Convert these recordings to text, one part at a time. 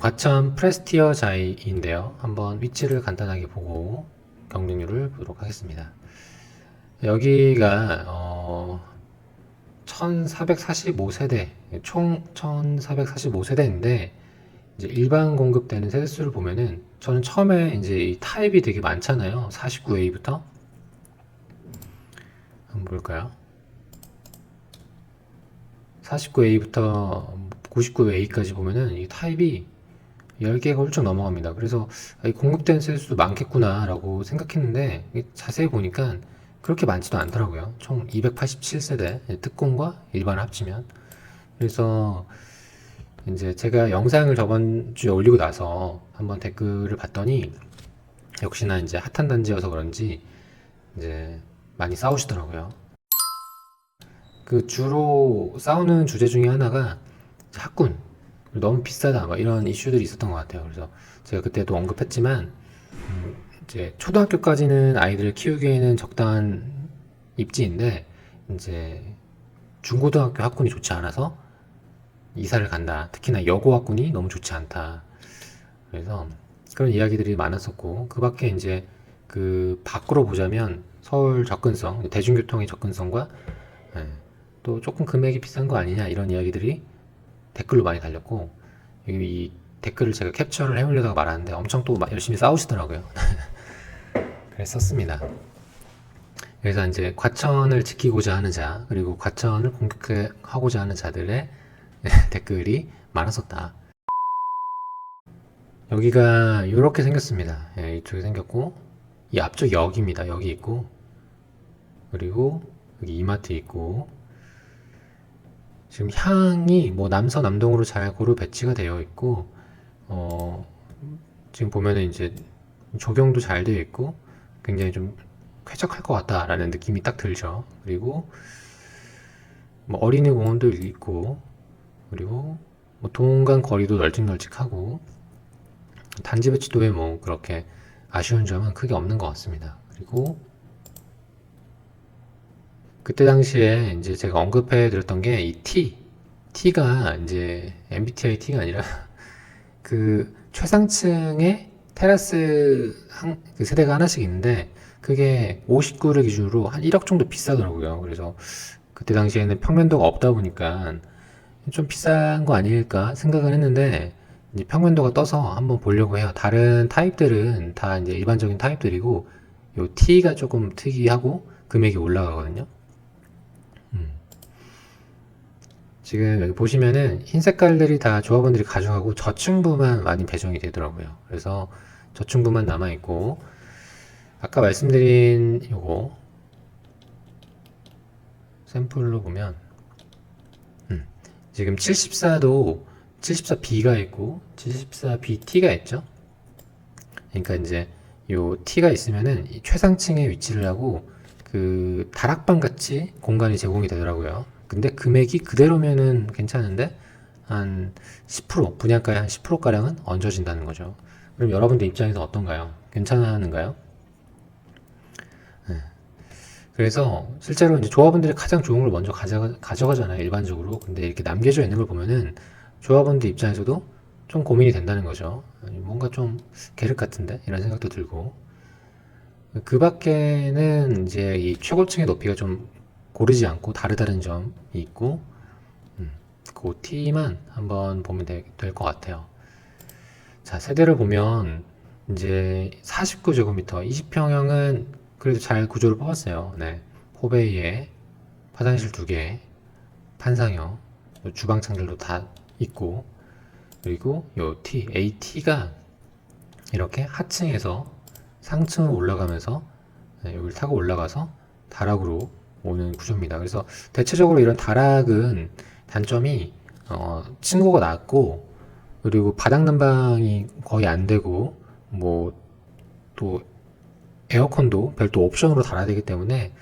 과천 프레스티어 자이인데요. 한번 위치를 간단하게 보고 경쟁률을 보도록 하겠습니다. 여기가 어, 1445세대, 총 1445세대인데 이제 일반 공급되는 세대수를 보면은 저는 처음에 이제 이 타입이 되게 많잖아요. 49A부터 한번 볼까요? 49A부터 99A까지 보면은 이 타입이 10개가 훌쩍 넘어갑니다. 그래서 아, 이 공급된 세대수도 많겠구나 라고 생각했는데 이게 자세히 보니까 그렇게 많지도 않더라고요. 총 287세대 특공과 일반 합치면 그래서 이제 제가 영상을 저번 주에 올리고 나서 한번 댓글을 봤더니 역시나 이제 핫한 단지여서 그런지 이제 많이 싸우시더라고요. 그 주로 싸우는 주제 중에 하나가 학군 너무 비싸다 막 이런 이슈들이 있었던 것 같아요. 그래서 제가 그때도 언급했지만 음, 이제 초등학교까지는 아이들을 키우기에는 적당한 입지인데 이제 중고등학교 학군이 좋지 않아서 이사를 간다. 특히나 여고 학군이 너무 좋지 않다. 그래서 그런 이야기들이 많았었고 그 밖에 이제 그 밖으로 보자면 서울 접근성, 대중교통의 접근성과 예, 또 조금 금액이 비싼 거 아니냐 이런 이야기들이 댓글로 많이 달렸고 여기 이 댓글을 제가 캡처를 해오려다가 말았는데 엄청 또막 열심히 싸우시더라고요. 그랬었습니다. 그래서 이제 과천을 지키고자 하는 자 그리고 과천을 공격하고자 하는 자들의 댓글이 많았었다. 여기가 이렇게 생겼습니다. 예, 이쪽에 생겼고 이 앞쪽 역입니다. 여기 있고 그리고 여기 이마트 있고 지금 향이 뭐 남서 남동으로 잘 고루 배치가 되어 있고 어 지금 보면은 이제 조경도 잘 되어 있고 굉장히 좀 쾌적할 것 같다라는 느낌이 딱 들죠. 그리고 뭐 어린이 공원도 있고 그리고 뭐 동간 거리도 널찍널찍하고 단지 배치도에 뭐 그렇게 아쉬운 점은 크게 없는 것 같습니다. 그리고 그때 당시에 이제 제가 언급해 드렸던 게 이 T, T가 이제 MBTI T가 아니라 그 최상층의 테라스 한, 그 세대가 하나씩 있는데 그게 59를 기준으로 한 1억 정도 비싸더라고요. 그래서 그때 당시에는 평면도가 없다 보니까 좀 비싼 거 아닐까 생각을 했는데 이제 평면도가 떠서 한번 보려고 해요. 다른 타입들은 다 이제 일반적인 타입들이고 요 T가 조금 특이하고 금액이 올라가거든요. 음. 지금 여기 보시면은 흰 색깔들이 다 조합원들이 가져가고 저층부만 많이 배정이 되더라고요. 그래서 저층부만 남아 있고 아까 말씀드린 요거 샘플로 보면 음, 지금 74도 74B가 있고 74BT가 있죠. 그러니까 이제 요 T가 있으면은 이 최상층에 위치를 하고 그 다락방 같이 공간이 제공이 되더라고요. 근데 금액이 그대로면은 괜찮은데 한 10% 분양가의 한 10%가량은 얹어진다는 거죠. 그럼 여러분들 입장에서 어떤가요? 괜찮은가요? 네. 그래서 실제로 이제 조합원들이 가장 좋은 걸 먼저 가져가, 가져가잖아요, 일반적으로. 근데 이렇게 남겨져 있는 걸 보면은 조합원들 입장에서도 좀 고민이 된다는 거죠. 뭔가 좀 계륵 같은데? 이런 생각도 들고. 그 밖에는 이제 이 최고층의 높이가 좀 고르지 않고 다르다는 점이 있고, 음, 그 T만 한번 보면 될 것 같아요. 자, 세대를 보면 이제 49제곱미터, 20평형은 그래도 잘 구조를 뽑았어요. 네. 호베이에 화장실 두 개, 판상형, 주방 창들도 다 있고, 그리고 요 T, AT가 이렇게 하층에서 상층으로 올라가면서 네, 여기를 타고 올라가서 다락으로 오는 구조입니다. 그래서 대체적으로 이런 다락은 단점이 어, 층고가 낮고 그리고 바닥 난방이 거의 안 되고 뭐 또 에어컨도 별도 옵션으로 달아야 되기 때문에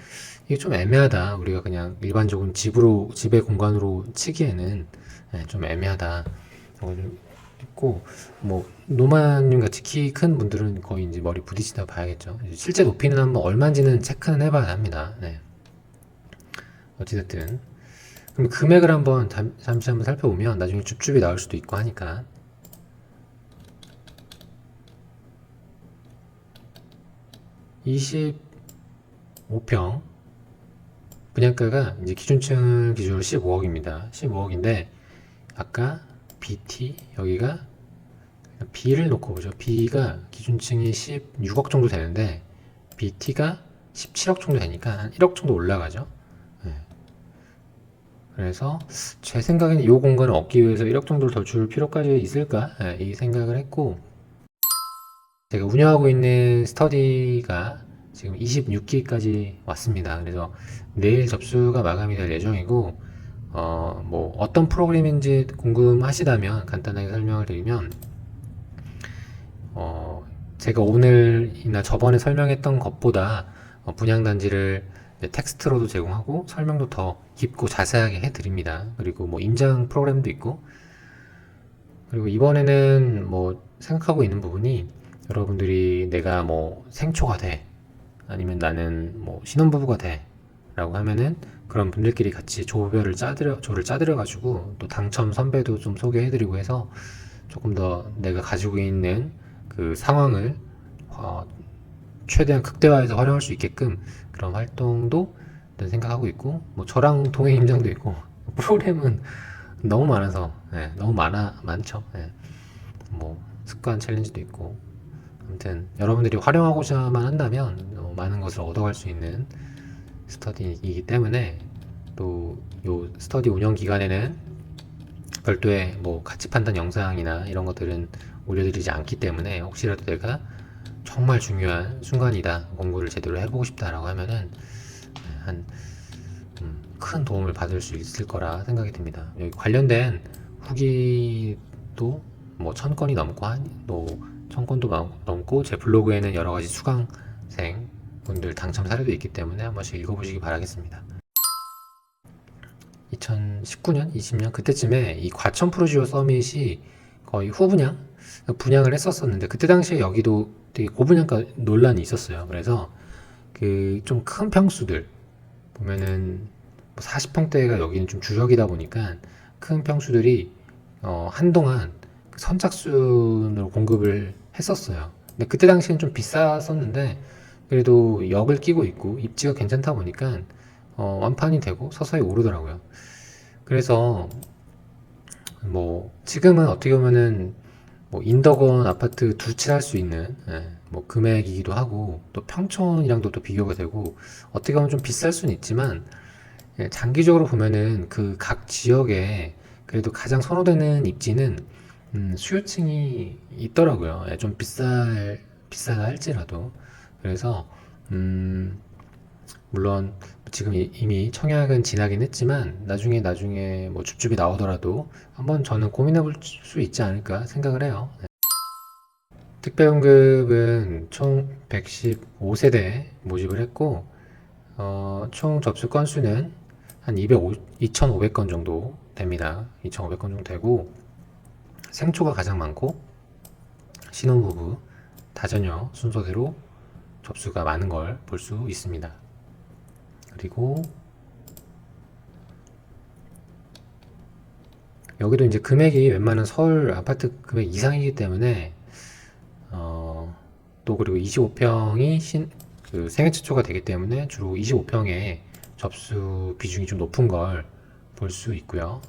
이게 좀 애매하다. 우리가 그냥 일반적인 집으로 집의 공간으로 치기에는 네, 좀 애매하다. 어, 좀 있고 뭐 노마님 같이 키 큰 분들은 거의 이제 머리 부딪히다 봐야겠죠. 실제 높이는 한번 얼마인지는 체크는 해봐야 합니다. 네. 어찌됐든 그럼 금액을 한번 잠시 한번 살펴보면 나중에 줍줍이 나올 수도 있고 하니까 25평 분양가가 이제 기준층을 기준으로 15억입니다. 15억인데 아까 BT 여기가 B를 놓고 보죠. B가 기준층이 16억 정도 되는데 BT가 17억 정도 되니까 한 1억 정도 올라가죠. 네. 그래서 제 생각에는 이 공간을 얻기 위해서 1억 정도를 더 줄 필요까지 있을까? 네, 이 생각을 했고 제가 운영하고 있는 스터디가 지금 26기까지 왔습니다. 그래서 내일 접수가 마감이 될 예정이고 어, 뭐 어떤 프로그램인지 궁금하시다면 간단하게 설명을 드리면 어, 제가 오늘이나 저번에 설명했던 것보다 어, 분양단지를 텍스트로도 제공하고 설명도 더 깊고 자세하게 해드립니다. 그리고 뭐 임장 프로그램도 있고 그리고 이번에는 뭐 생각하고 있는 부분이 여러분들이 내가 뭐 생초가 돼 아니면 나는 뭐 신혼부부가 돼 라고 하면은 그런 분들끼리 같이 조별을 짜드려 조를 짜드려 가지고 또 당첨 선배도 좀 소개해 드리고 해서 조금 더 내가 가지고 있는 그 상황을 어, 최대한 극대화해서 활용할 수 있게끔 그런 활동도 생각하고 있고 뭐 저랑 동행 임장도 있고 프로그램은 너무 많아서 예, 너무 많아 많죠. 예. 뭐 습관 챌린지도 있고 아무튼 여러분들이 활용하고자만 한다면 어, 많은 것을 얻어갈 수 있는 스터디이기 때문에 또 요 스터디 운영 기간에는 별도의 뭐 가치 판단 영상이나 이런 것들은 올려드리지 않기 때문에 혹시라도 내가 정말 중요한 순간이다 공부를 제대로 해보고 싶다라고 하면은 한 음, 큰 도움을 받을 수 있을 거라 생각이 듭니다. 여기 관련된 후기도 뭐 천 건이 넘고 한또천 건도 넘- 넘고 제 블로그에는 여러 가지 수강생 분들 당첨 사례도 있기 때문에 한 번씩 읽어보시기 바라겠습니다. 2019년, 20년 그때쯤에 이 과천 프로지오 서밋이 거의 후분양 분양을 했었었는데 그때 당시에 여기도 되게 고분양가 논란이 있었어요. 그래서 그 좀 큰 평수들 보면은 40평대가 여기는 좀 주력이다 보니까 큰 평수들이 어, 한동안 그 선착순으로 공급을 했었어요. 근데 그때 당시엔 좀 비쌌었는데 그래도 역을 끼고 있고 입지가 괜찮다 보니까 어, 완판이 되고 서서히 오르더라고요. 그래서 뭐 지금은 어떻게 보면은 뭐 인덕원 아파트 두 채 할 수 있는 예, 뭐 금액이기도 하고 또 평촌이랑도 또 비교가 되고 어떻게 보면 좀 비쌀 수는 있지만 예, 장기적으로 보면은 그 각 지역에 그래도 가장 선호되는 입지는 음, 수요층이 있더라고요. 예, 좀 비쌀 비싸다 할지라도 그래서 음, 물론 지금 이- 이미 청약은 지나긴 했지만 나중에 나중에 뭐 줍줍이 나오더라도 한번 저는 고민해 볼 수 있지 않을까 생각을 해요. 네. 특별연금은 총 115세대 모집을 했고 어, 총 접수 건수는 한 205, 2,500건 정도 됩니다. 2,500건 정도 되고 생초가 가장 많고 신혼부부, 다자녀 순서대로 접수가 많은 걸 볼 수 있습니다. 그리고 여기도 이제 금액이 웬만한 서울 아파트 금액 이상이기 때문에 어, 또 그리고 25평이 신, 그 생애 최초가 되기 때문에 주로 25평에 접수 비중이 좀 높은 걸 볼 수 있고요.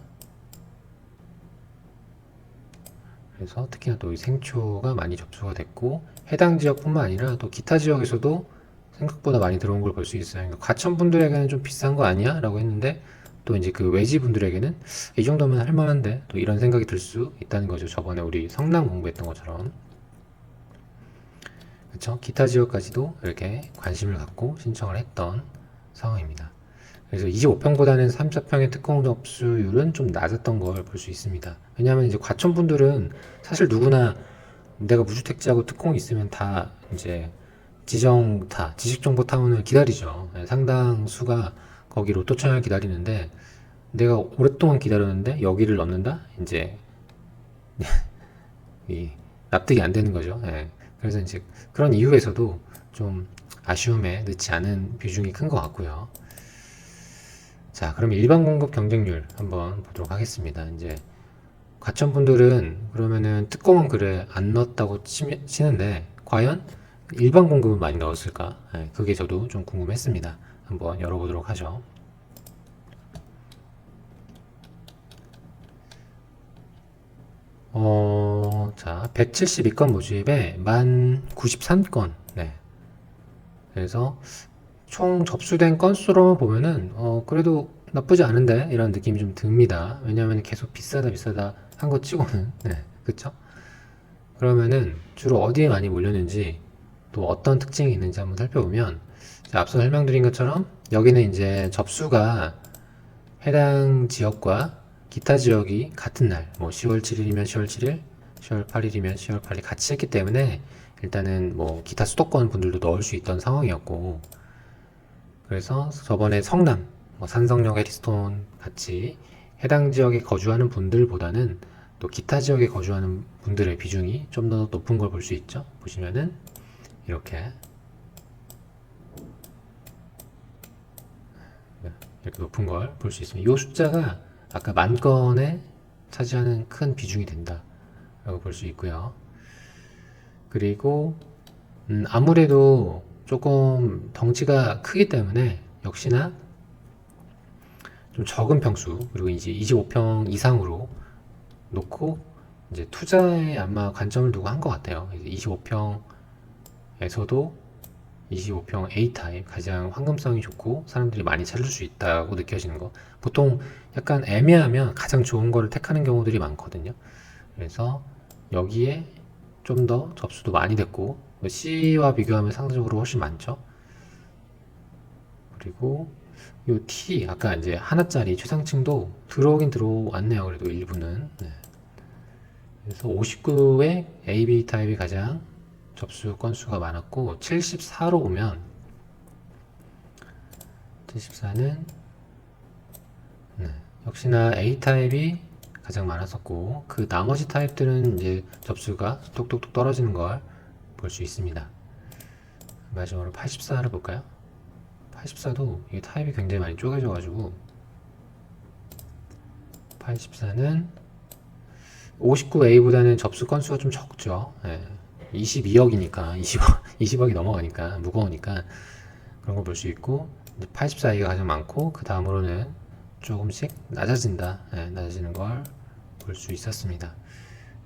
그래서 특히나 또이 생초가 많이 접수가 됐고 해당 지역뿐만 아니라 또 기타 지역에서도 생각보다 많이 들어온 걸 볼 수 있어요. 그러니까 과천 분들에게는 좀 비싼 거 아니야? 라고 했는데 또 이제 그 외지 분들에게는 이 정도면 할 만한데 또 이런 생각이 들 수 있다는 거죠. 저번에 우리 성남 공부했던 것처럼. 그렇죠? 기타 지역까지도 이렇게 관심을 갖고 신청을 했던 상황입니다. 그래서 25평보다는 3, 4평의 특공 접수율은 좀 낮았던 걸 볼 수 있습니다. 왜냐하면 이제 과천 분들은 사실 누구나 내가 무주택자고 특공이 있으면 다 이제 지정타, 지식정보타운을 기다리죠. 네, 상당수가 거기 로또 청약을 기다리는데 내가 오랫동안 기다렸는데 여기를 넣는다? 이제 이 납득이 안 되는 거죠. 예. 그래서 이제 그런 이유에서도 좀 아쉬움에 넣지 않은 비중이 큰 것 같고요. 자, 그럼 일반 공급 경쟁률 한번 보도록 하겠습니다. 이제 과천 분들은 그러면은 특공은 그래 안 넣었다고 치, 치는데 과연 일반 공급을 많이 넣었을까? 예, 그게 저도 좀 궁금했습니다. 한번 열어보도록 하죠. 어, 자, 172건 모집에 1093건. 네. 그래서 총 접수된 건수로 보면은 어, 그래도 나쁘지 않은데 이런 느낌이 좀 듭니다. 왜냐하면 계속 비싸다 비싸다 한 거 치고는 네, 그쵸? 그러면은 주로 어디에 많이 몰렸는지 또 어떤 특징이 있는지 한번 살펴보면 자, 앞서 설명드린 것처럼 여기는 이제 접수가 해당 지역과 기타 지역이 같은 날, 뭐 10월 7일이면 10월 7일, 10월 8일이면 10월 8일 같이 했기 때문에 일단은 뭐 기타 수도권 분들도 넣을 수 있던 상황이었고 그래서 저번에 성남, 뭐 산성역 에리스톤 같이 해당 지역에 거주하는 분들보다는 또 기타 지역에 거주하는 분들의 비중이 좀 더 높은 걸 볼 수 있죠. 보시면은 이렇게 이렇게 높은 걸 볼 수 있습니다. 이 숫자가 아까 만 건에 차지하는 큰 비중이 된다라고 볼 수 있고요. 그리고 음, 아무래도 조금 덩치가 크기 때문에 역시나 좀 적은 평수 그리고 이제 25평 이상으로 놓고 이제 투자에 아마 관점을 두고 한 것 같아요. 25평 에서도 25평 A 타입 가장 황금성이 좋고 사람들이 많이 찾을 수 있다고 느껴지는 거. 보통 약간 애매하면 가장 좋은 거를 택하는 경우들이 많거든요. 그래서 여기에 좀 더 접수도 많이 됐고 C와 비교하면 상대적으로 훨씬 많죠. 그리고 요 T 아까 이제 하나짜리 최상층도 들어오긴 들어왔네요. 그래도 일부는. 네. 그래서 59의 AB 타입이 가장 접수 건수가 많았고 74로 보면 74는 네, 역시나 A 타입이 가장 많았었고 그 나머지 타입들은 이제 접수가 뚝뚝뚝 떨어지는 걸 볼 수 있습니다. 마지막으로 84를 볼까요? 84도 이게 타입이 굉장히 많이 쪼개져 가지고 84는 59A보다는 접수 건수가 좀 적죠. 예. 22억이니까 20억 20억이 넘어가니까 무거우니까 그런 걸 볼 수 있고 84A가 가장 많고 그 다음으로는 조금씩 낮아진다. 예, 낮아지는 걸 볼 수 있었습니다.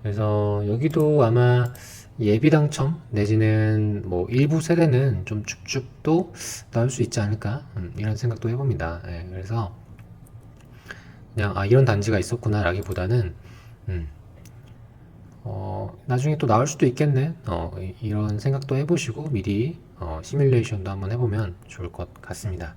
그래서 여기도 아마 예비 당첨 내지는 뭐 일부 세대는 좀 쭉쭉 또 나올 수 있지 않을까 음, 이런 생각도 해봅니다. 예, 그래서 그냥 아 이런 단지가 있었구나 라기보다는 음, 어, 나중에 또 나올 수도 있겠네. 어, 이- 이런 생각도 해보시고 미리 어, 시뮬레이션도 한번 해보면 좋을 것 같습니다.